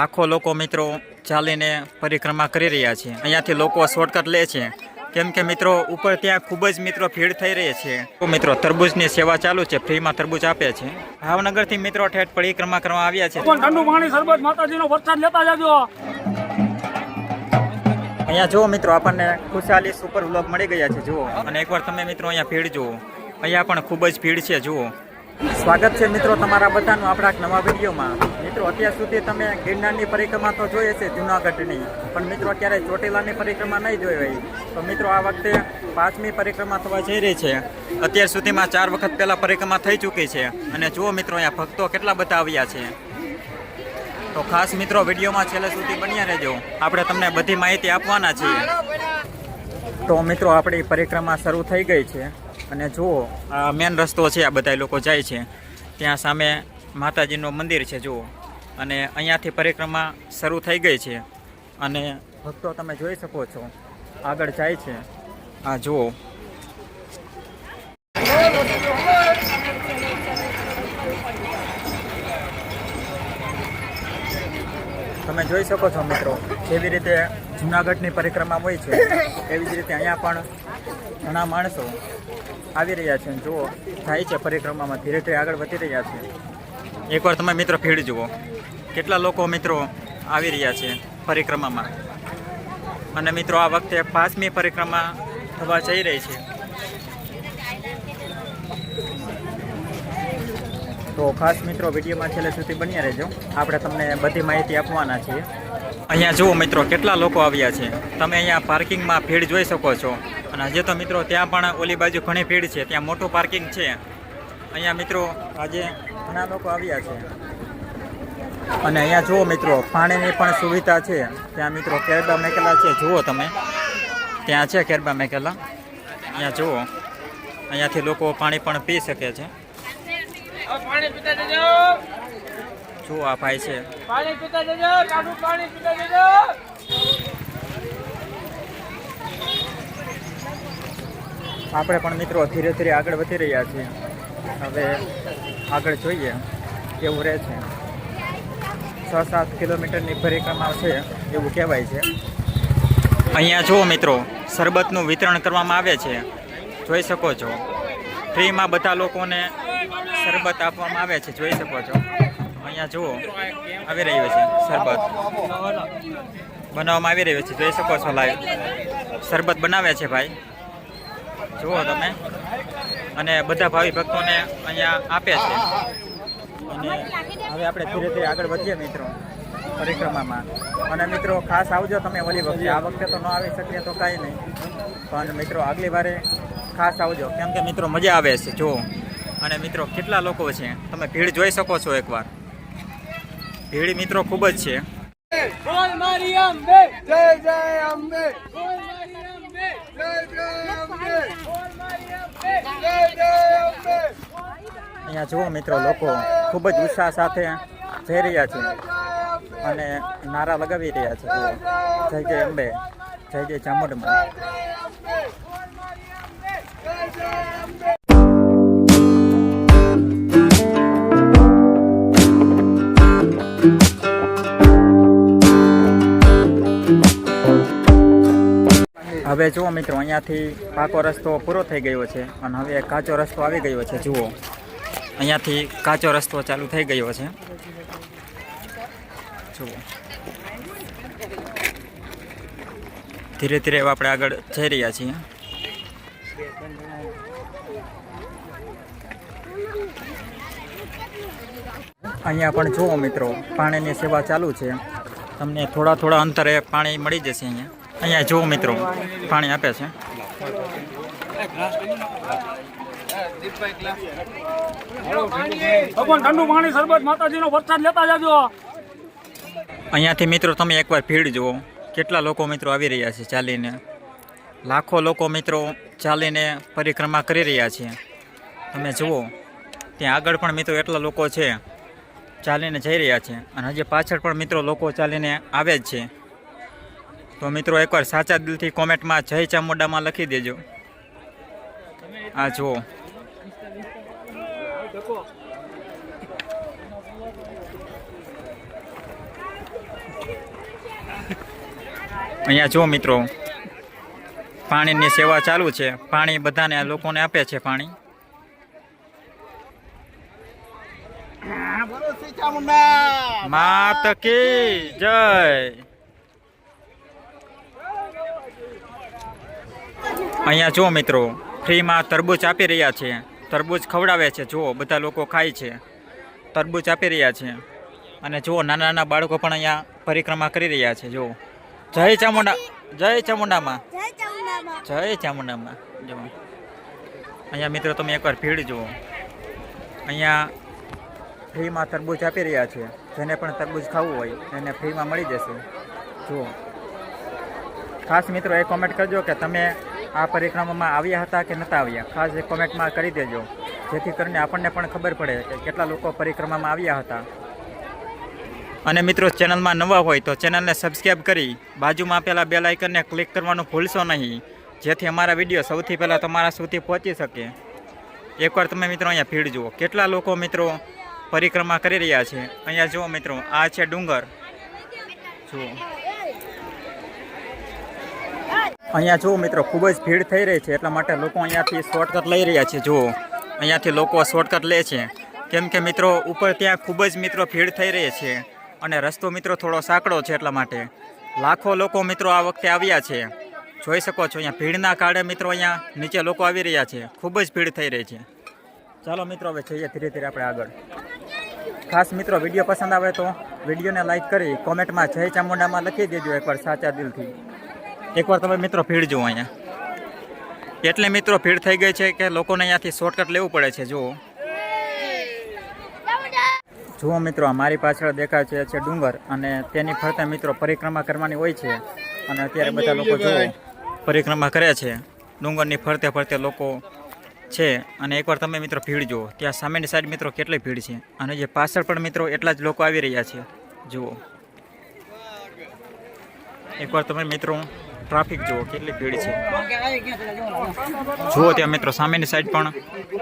લાખો લોકો મિત્રો ચાલીને પરિક્રમા કરી રહ્યા છે. અહીંયાથી લોકો શોર્ટકટ લે છે. કેમ કે મિત્રો ઉપર ત્યાં ખૂબ જ મિત્રો ભીડ થઈ રહી છે. તો મિત્રો તરબૂજની સેવા ચાલુ છે. ફ્રીમાં તરબૂચ આપે છે. ભાવનગરથી મિત્રો ઠેઠ પરિક્રમા કરવા આવ્યા છે. ઠંડુ પાણી શરબત માતાજીનો વરસાદ લેતા જાજો. અહીંયા જુઓ મિત્રો આપણને ખુશાલી સુપર વ્લોગ મળી ગયા છે. જુઓ. અને એકવાર તમે મિત્રો અહીંયા ભીડ જુઓ. અહીંયા પણ ખૂબ જ ભીડ છે. જુઓ. સ્વાગત છે મિત્રો તમારા બધાનું આપણા નવા વિડીયોમાં. મિત્રો, અત્યાર સુધી તમે ગિરનારની પરિક્રમા તો જોઈ છે જુનાગઢની, પણ મિત્રો ક્યારેય ચોટીલાની પરિક્રમા નહીં જોઈ હોય. તો મિત્રો, આ વખતે પાંચમી પરિક્રમા થવા જઈ રહી છે. અત્યાર સુધીમાં ચાર વખત પહેલાં પરિક્રમા થઈ ચૂકી છે. અને જુઓ મિત્રો, અહીંયા ભક્તો કેટલા બધા આવ્યા છે. તો ખાસ મિત્રો, વિડીયોમાં છેલ્લે સુધી બન્યા રહેજો. આપણે તમને બધી માહિતી આપવાના છીએ. તો મિત્રો, આપણી પરિક્રમા શરૂ થઈ ગઈ છે. અને જુઓ, આ મેન રસ્તો છે, આ બધા લોકો જાય છે. ત્યાં સામે માતાજીનું મંદિર છે, જુઓ. અને અહીંયાથી પરિક્રમા શરૂ થઈ ગઈ છે. અને ભક્તો તમે જોઈ શકો છો, આગળ જાય છે. આ જુઓ. તમે જોઈ શકો છો, મિત્રો જેવી રીતે જુનાગઢની પરિક્રમા હોય છે. એવી જ રીતે અહીંયા પણ ઘણા માણસો આવી રહ્યા છે. જુઓ, થાય છે પરિક્રમામાં. ધીરે ધીરે આગળ વધી રહ્યા છે. એકવાર તમે મિત્રો ભીડ જુઓ. કેટલા લોકો મિત્રો આવી રહ્યા છે પરિક્રમામાં? અને મિત્રો, આ વખતે પાંચમી પરિક્રમા થવા જઈ રહી છે. તો ખાસ મિત્રો, વિડીયોમાં છેલ્લે સુધી બન્યા રહેજો. આપણે તમને બધી માહિતી આપવાના છીએ. અહીંયા જુઓ મિત્રો, કેટલા લોકો આવ્યા છે. તમે અહીંયા પાર્કિંગમાં ભીડ જોઈ શકો છો. અને આજે તો મિત્રો ત્યાં પણ ઓલી બાજુ ઘણી ભીડ છે, ત્યાં મોટું પાર્કિંગ છે. અહીંયા મિત્રો આજે ઘણા લોકો આવ્યા છે. અને અહીંયા જુઓ મિત્રો, પાણીની પણ સુવિધા છે. ત્યાં મિત્રો કેરબા મેકેલા છે, જુઓ તમે. ત્યાં છે કેરબા મેકેલા. અહીંયા જુઓ. અહીંયાથી લોકો પાણી પણ પી શકે છે. જુઓ આ ભાઈ છે. પાણી પીતા જજો પાણી પીતા જજો. આપણે પણ મિત્રો ધીરે ધીરે આગળ વધી રહ્યા છીએ. હવે આગળ જોઈએ એવું રહે છે. છ સાત કિલોમીટરની પરિક્રમા છે એવું કહેવાય છે. અહીંયા જુઓ મિત્રો, શરબતનું વિતરણ કરવામાં આવે છે. જોઈ શકો છો. ફ્રીમાં બધા લોકોને શરબત આપવામાં આવે છે. જોઈ શકો છો. અહીંયા જુઓ, આવી રહ્યું છે શરબત. બનાવવામાં આવી રહ્યું છે. જોઈ શકો છો લાઈવ. શરબત બનાવે છે ભાઈ. જુઓ તમે. અને બધા ભાવિ ભક્તોને અહીંયા આપે છે. અને હવે આપણે ધીરે ધીરે આગળ વધીએ મિત્રો પરિક્રમામાં. અને મિત્રો ખાસ આવજો તમે વલી વખતે. આ વખતે તો ન આવી શકીએ તો કાંઈ નહીં. પણ મિત્રો આગલી વારે ખાસ આવજો. કેમ કે મિત્રો મજા આવે છે જુઓ. અને મિત્રો કેટલા લોકો છે? તમે ભીડ જોઈ શકો છો એકવાર. ભીડ મિત્રો ખૂબ જ છે. બોલ મારી અંબે. જય જય અંબે. બોલ મારી અંબે. જય જય અંબે બોલ મારી અંબે જય જય અંબે અહીંયા જુઓ મિત્રો, લોકો ખૂબ જ ઉત્સાહ સાથે જઈ રહ્યા છે અને નારા લગાવી રહ્યા છે. જય જય અંબે, જય જય ચામુંડમાં. હવે જુઓ મિત્રો, અહીંયાથી પાકો રસ્તો પૂરો થઈ ગયો છે અને હવે કાચો રસ્તો આવી ગયો છે, જુઓ. અહીંયાથી કાચો રસ્તો ચાલુ થઈ ગયો છે. જુઓ. ધીરે ધીરે આપણે આગળ જઈ રહ્યા છીએ. અહીંયા પણ જુઓ મિત્રો, પાણીની સેવા ચાલુ છે. તમને થોડા થોડા અંતરે પાણી મળી જશે અહીંયા. અહીંયા જુઓ મિત્રો પાણી આપે છે. ઠંડુ પાણી શરબત માતાજીનો વરસાદ લેતા જાજો. અહીંયાથી મિત્રો તમે એકવાર ભીડ જુઓ. કેટલા લોકો મિત્રો આવી રહ્યા છે ચાલીને. લાખો લોકો મિત્રો ચાલીને પરિક્રમા કરી રહ્યા છે. તમે જુઓ ત્યાં આગળ પણ મિત્રો એટલા લોકો છે ચાલીને જઈ રહ્યા છે. અને હજી પાછળ પણ મિત્રો લોકો ચાલીને આવે જ છે. તો મિત્રો એકવાર સાચા દિલથી કોમેન્ટમાં જય ચામુંડામાં લખી દેજો. આ જુઓ. અહીંયા જો મિત્રો. પાણીની સેવા ચાલુ છે. પાણી બધાને લોકોને આપે છે પાણી. માત કી જય. અહીંયા જો મિત્રો ફ્રીમાં તરબૂચ આપી રહ્યા છે. તરબૂચ ખવડાવે છે જુઓ બધા લોકો ખાય છે. તરબૂચ આપી રહ્યા છે. અને જુઓ નાના નાના બાળકો પણ અહીંયા પરિક્રમા કરી રહ્યા છે જુઓ. જય ચામુંડા જય ચામુંડામાં. જય ચામુંડામાં. જય ચામુંડામાં. જુઓ. અહીંયા મિત્રો તમે એકવાર ભીડ જુઓ. અહીંયા ફ્રીમાં તરબૂચ આપી રહ્યા છે. જેને પણ તરબૂચ ખાવું હોય એને ફ્રીમાં મળી જશે. જુઓ. ખાસ મિત્રો એ કોમેન્ટ કરજો કે તમે આ પરિક્રમામાં આવ્યા હતા કે નહોતા આવ્યા? ખાસ એ કોમેન્ટમાં કરી દેજો. જેથી કરીને આપણને પણ ખબર પડે કે કેટલા લોકો પરિક્રમામાં આવ્યા હતા. અને મિત્રો, ચેનલમાં નવા હોય તો ચેનલને સબસ્ક્રાઈબ કરી બાજુમાં આપેલા બે લાઇકનને ક્લિક કરવાનું ભૂલશો નહીં. જેથી અમારા વીડિયો સૌથી પહેલાં તમારા સુધી પહોંચી શકે. એકવાર તમે મિત્રો અહીંયા ભીડ જુઓ. કેટલા લોકો મિત્રો પરિક્રમા કરી રહ્યા છે? અહીંયા જુઓ મિત્રો, આ છે ડુંગર. જુઓ. અહીંયા જુઓ મિત્રો, ખૂબ જ ભીડ થઈ રહી છે, એટલા માટે લોકો અહીંયાથી શોર્ટકટ લઈ રહ્યા છે, જુઓ. અહીંયાથી લોકો શોર્ટકટ લે છે. કેમ કે મિત્રો, ઉપર ત્યાં ખૂબ જ મિત્રો ભીડ થઈ રહી છે અને રસ્તો મિત્રો થોડો સાંકડો છે એટલા માટે. લાખો લોકો મિત્રો આ વખતે આવ્યા છે. જોઈ શકો છો, અહીંયા ભીડના કારણે મિત્રો અહીંયા નીચે લોકો આવી રહ્યા છે. ખૂબ જ ભીડ થઈ રહી છે. ચાલો મિત્રો, હવે જઈએ ધીરે ધીરે આપણે આગળ. ખાસ મિત્રો, વીડિયો પસંદ આવે તો વિડીયોને લાઈક કરી, કોમેન્ટમાં જય ચામુંડામાં લખી દેજો એકવાર સાચા દિલથી. એકવાર તમે મિત્રો ભીડ જુઓ અહીંયા. એટલે મિત્રો ભીડ થઈ ગઈ છે કે લોકોને અહીંયાથી શોર્ટકટ લેવું પડે છે, જુઓ. જુઓ મિત્રો મારી પાછળ દેખાય છે છે ડુંગર અને તેની ફરતે મિત્રો પરિક્રમા કરવાની હોય છે. અને અત્યારે બધા લોકો જુઓ, પરિક્રમા કરે છે. ડુંગરની ફરતે ફરતે લોકો છે. અને એકવાર તમે મિત્રો ભીડ જુઓ, ત્યાં સામેની સાઈડ મિત્રો કેટલી ભીડ છે. અને જે પાછળ પણ મિત્રો એટલા જ લોકો આવી રહ્યા છે. જુઓ. એકવાર તમે મિત્રો ટ્રાફિક જુઓ કેટલી ભીડ છે. જુઓ ત્યાં મિત્રો સામેની સાઈડ પણ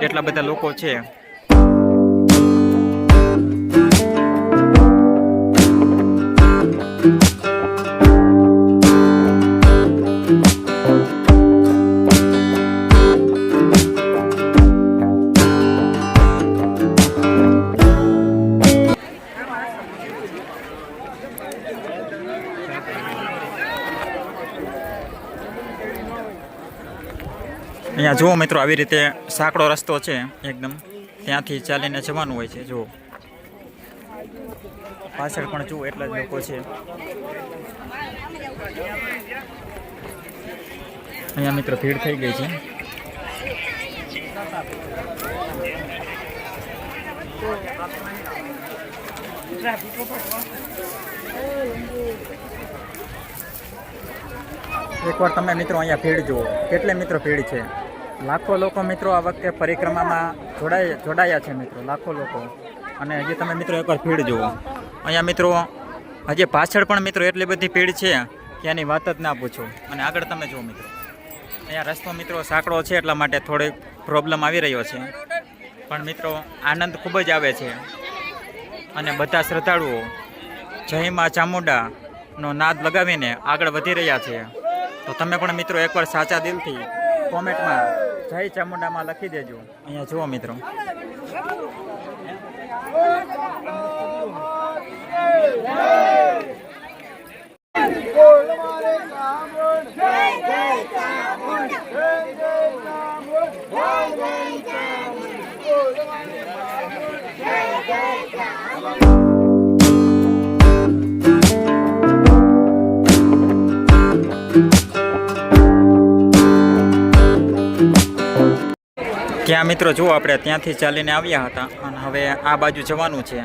એટલા બધા લોકો છે. જુઓ મિત્રો, આવી રીતે સાંકડો રસ્તો છે એકદમ. ત્યાંથી ચાલીને જવાનું હોય છે, જુઓ. પાછળ પણ જુઓ એટલા જ લોકો છે. અહીંયા મિત્રો ભીડ થઈ ગઈ છે. એકવાર તમે મિત્રો અહીંયા ભીડ જુઓ. કેટલે મિત્રો ભીડ છે? લાખો લોકો મિત્રો આ વખતે પરિક્રમામાં જોડાય જોડાયા છે મિત્રો, લાખો લોકો. અને હજી તમે મિત્રો એકવાર ભીડ જુઓ. અહીંયા મિત્રો, હજી પાછળ પણ મિત્રો એટલી બધી ભીડ છે કે એની વાત જ ના પૂછો. અને આગળ તમે જુઓ મિત્રો. અહીંયા રસ્તો મિત્રો સાંકડો છે એટલા માટે થોડીક પ્રોબ્લેમ આવી રહ્યો છે. પણ મિત્રો, આનંદ ખૂબ જ આવે છે. અને બધા શ્રદ્ધાળુઓ, જય માં ચામુંડાનો નાદ લગાવીને આગળ વધી રહ્યા છે. તો તમે પણ મિત્રો એકવાર સાચા દિલથી કોમેન્ટમાં જય ચામુંડામાં લખી દેજો. અહીંયા જુઓ મિત્રો. ત્યાં મિત્રો જુઓ આપણે ત્યાંથી ચાલીને આવ્યા હતા અને હવે આ બાજુ જવાનું છે.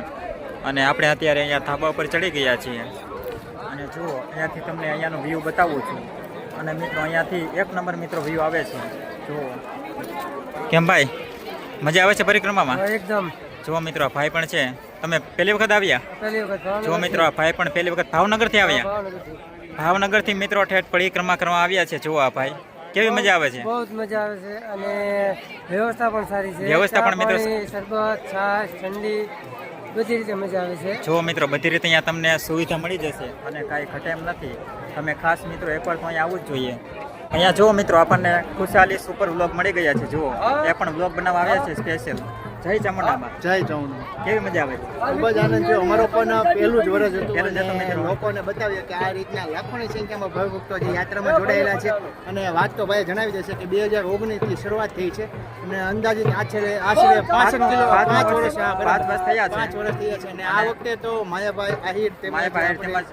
અને આપણે અત્યારે અહીંયા ધાબા ઉપર ચડી ગયા છીએ. અને જુઓ અહીંયાથી તમને અહીંયાનો વ્યૂ બતાવું છું. અને મિત્રો અહીંયાથી એક નંબર મિત્રો વ્યૂ આવે છે. જુઓ. કેમ ભાઈ? મજા આવે છે પરિક્રમામાં? એકદમ. જુઓ મિત્રો ભાઈ પણ છે. તમે પહેલી વખત આવ્યા? જુઓ મિત્રો ભાઈ પણ પહેલી વખત ભાવનગરથી આવ્યા. ભાવનગરથી મિત્રો ઠેઠ પરિક્રમા કરવા આવ્યા છે. જુઓ આ ભાઈ. કેવી મજા આવે છે? બહુ જ મજા આવે છે અને વ્યવસ્થા પણ સારી છે. વ્યવસ્થા પણ મિત્રો- શરબત છાશ ઠંડી બધી રીતે મજા આવે છે. જો મિત્રો બધી રીતે અહીંયા તમને સુવિધા મળી જશે અને કાંઈ ઘટે એમ નથી. તમે ખાસ મિત્રો એકવાર તો અહીંયા આવવું જ જોઈએ. અહીંયા જુઓ મિત્રો આપણને ખુશાલી સુપર વ્લોગ મળી ગયા છે. જુઓ એ પણ વ્લોગ બનાવવા આવ્યા છે સ્પેશિયલ જય ચામુંડામાં. જય ચામુંડા. કેવી મજા આવે? ખૂબ જ આનંદ છે અમારો પણ પહેલું જ વર્ષ હતું અને. લોકોને બતાવીએ કે આ રીતના લાખોની સંખ્યામાં ભક્તો જે યાત્રામાં જોડાયેલા છે. અને વાત તો ભાઈ જણાવી દેશે કે બે હજાર ઓગણીસથી શરૂઆત થઈ છે. અને અંદાજિત આશરે આશરે પાસઠ કિલો પાંચ પાંચ વર્ષ- પાંચ વર્ષ થયા છે. પાંચ વર્ષ થયા છે. અને આ વખતે તો માયાભાઈ આહિર તેમજ માયા ભાઈ આપણે- તેમજ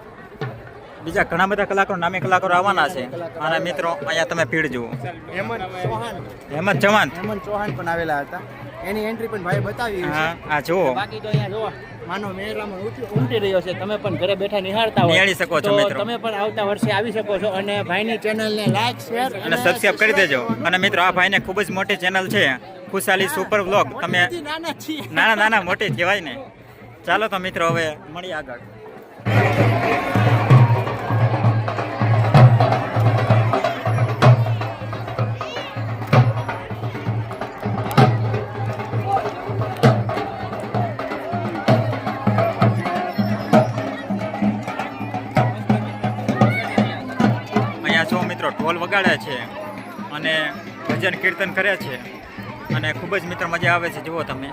બીજા ઘણા બધા કલાકારો નામી કલાકારો આવવાના છે. અને મિત્રો અહીંયા તમે ભીડ જુઓ. હેમંત ચૌહાણ. હેમંત ચૌહાણ. હેમંત ચૌહાણ પણ આવેલા હતા. એની એન્ટ્રી પણ ભાઈ બતાવી હા આ જુઓ. બાકી તો અહીંયા જુઓ માનો મેળામાં ઉમટી રહ્યો છે. તમે પણ ઘરે બેઠા નિહાળતા હોય. નિહાળી શકો છો મિત્રો. તમે પણ આવતા વર્ષે આવી શકો છો. અને ભાઈની ચેનલને લાઈક શેર અને સબસ્ક્રાઇબ કરી દેજો. અને મિત્રો આ ભાઈને ખૂબ જ મોટી ચેનલ છે. ખુશાલી સુપર વ્લોગ તમે નાના નાના મોટી કહેવાય ને. ચાલો તો મિત્રો હવે મળીએ આગળ. મિત્રો ઢોલ વગાડે છે અને ભજન કીર્તન કરે છે. અને ખૂબ જ મિત્રો મજા આવે છે. જુઓ તમે.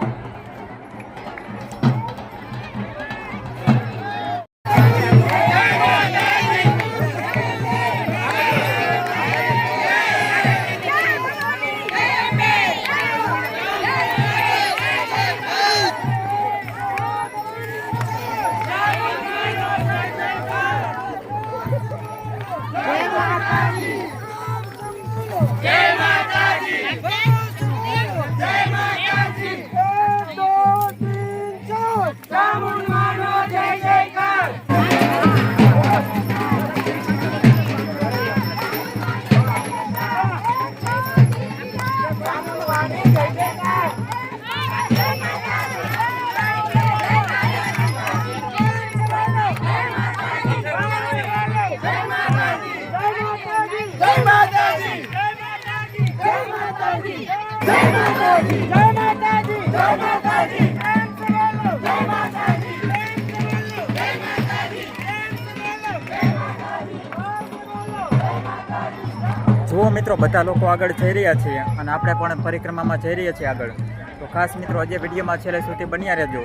જુઓ મિત્રો, બધા લોકો આગળ જઈ રહ્યા છીએ અને આપણે પણ પરિક્રમામાં જઈ રહ્યા છીએ આગળ. તો ખાસ મિત્રો, આજે વિડીયોમાં છેલ્લે સુધી બન્યા રહેજો.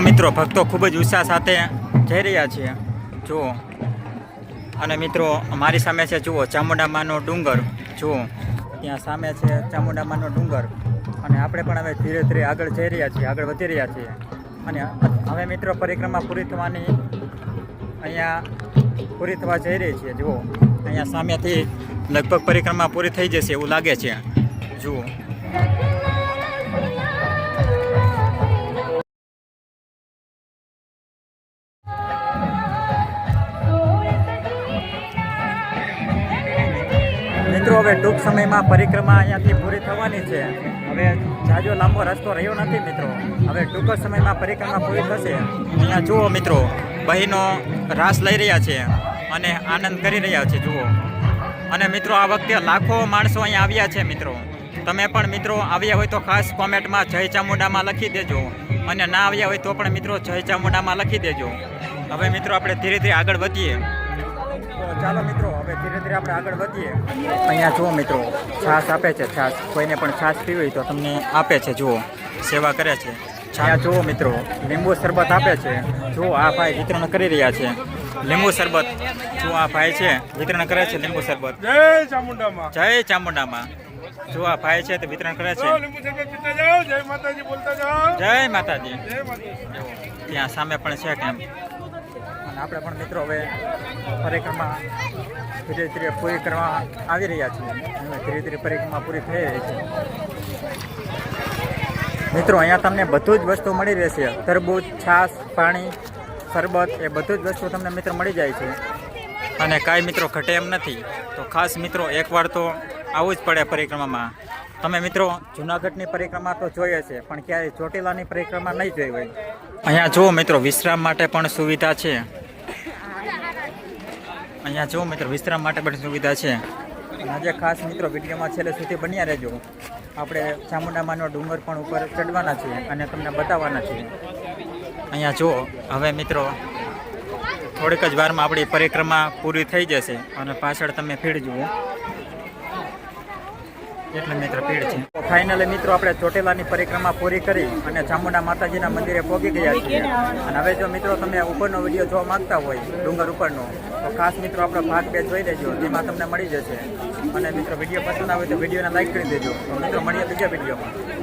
મિત્રો, ભક્તો ખૂબ જ ઉત્સાહ સાથે જઈ રહ્યા છીએ. જુઓ. અને મિત્રો, મારી સામે છે, જુઓ, ચામુંડામાનો ડુંગર. જુઓ. ત્યાં સામે છે, ચામુંડામાનો ડુંગર. અને આપણે પણ હવે ધીરે ધીરે આગળ જઈ રહ્યા છીએ, આગળ વધી રહ્યા છીએ. અને હવે મિત્રો, પરિક્રમા પૂરી થવાની અહીંયા પૂરી થવા જઈ રહી છીએ જુઓ. અહીંયા સામેથી લગભગ પરિક્રમા પૂરી થઈ જશે એવું લાગે છે. જુઓ. હવે ટૂંક સમયમાં પરિક્રમા અહીંયાથી પૂરી થવાની છે. હવે જાજો લાંબો રસ્તો રહ્યો નથી મિત્રો. હવે ટૂંક સમયમાં પરિક્રમા પૂરી થશે. અહીંયા જુઓ મિત્રો, બહેનો રાસ લઈ રહ્યા છે અને આનંદ કરી રહ્યા છે, જુઓ. અને મિત્રો, આ વખતે લાખો માણસો અહીંયા આવ્યા છે મિત્રો. તમે પણ મિત્રો આવ્યા હોય તો ખાસ કોમેન્ટમાં જય ચામુંડામાં લખી દેજો. અને ના આવ્યા હોય તો પણ મિત્રો જય ચામુંડામાં લખી દેજો. હવે મિત્રો, આપણે ધીરે ધીરે આગળ વધીએ. તો ચાલો મિત્રો હવે ધીરે ધીરે આપણે આગળ વધીએ. અહીંયા જુઓ મિત્રો છાશ આપે છે છાશ. કોઈને પણ છાશ પીવી હોય તો તમને આપે છે જુઓ. સેવા કરે છે. અહીંયા જુઓ મિત્રો લીંબુ શરબત આપે છે. જુઓ આ ભાઈ વિતરણ કરી રહ્યા છે. લીંબુ શરબત. જુઓ આ ભાઈ છે વિતરણ કરે છે લીંબુ શરબત. જય ચામુંડામાં. જય ચામુંડામાં. જો આ ભાઈ છે તે વિતરણ કરે છે. જય માતાજી બોલતા જાઓ. જય માતાજી. ત્યાં સામે પણ છે કેમ? અને આપણે પણ મિત્રો હવે પરિક્રમા ધીરે ધીરે પૂરી કરવા આવી રહ્યા છીએ. અને ધીરે ધીરે પરિક્રમા પૂરી થઈ રહી છે. મિત્રો, અહીંયા તમને બધું જ વસ્તુ મળી રહેશે. તરબૂચ, છાશ, પાણી, શરબત, એ બધું જ વસ્તુ તમને મિત્રો મળી જાય છે. અને કાંઈ મિત્રો ઘટે એમ નથી. તો ખાસ મિત્રો, એકવાર તો આવવું જ પડે પરિક્રમામાં તમે મિત્રો, જુનાગઢની પરિક્રમા તો જોઈએ છે પણ ક્યારેય ચોટીલાની પરિક્રમા નહીં જોઈ હોય. અહીંયા જુઓ મિત્રો, વિશ્રામ માટે પણ સુવિધા છે. અહીંયા જો મિત્રો, વિશ્રામ માટે પણ સુવિધા છે. આજે ખાસ મિત્રો, વિડીયોમાં છેલ્લે સુધી બન્યા રહેજો. આપણે ચામુંડામાનો ડુંગર પણ ઉપર ચડવાના છીએ અને તમને બતાવવાના છીએ. અહીંયા જુઓ, હવે મિત્રો, થોડીક જ વારમાં આપણી પરિક્રમા પૂરી થઈ જશે અને પાછળ તમે ભીડ જુઓ. એટલે મિત્ર, ભીડ છે. ફાઇનલી મિત્રો, આપણે ચોટીલાની પરિક્રમા પૂરી કરી અને ચામુંડા માતાજીના મંદિરે પહોંચી ગયા છીએ. અને હવે જો મિત્રો, તમે ઉપરનો વીડિયો જોવા માંગતા હોય, ડુંગર ઉપરનો તો ખાસ મિત્રો આપણો ભાગ બે જોઈ લેજો તેમાં તમને મળી જશે. અને મિત્રો વીડિયો પસંદ આવે તો વિડીયોને લાઈક કરી દેજો. તો મિત્રો, મળીએ બીજા વિડીયોમાં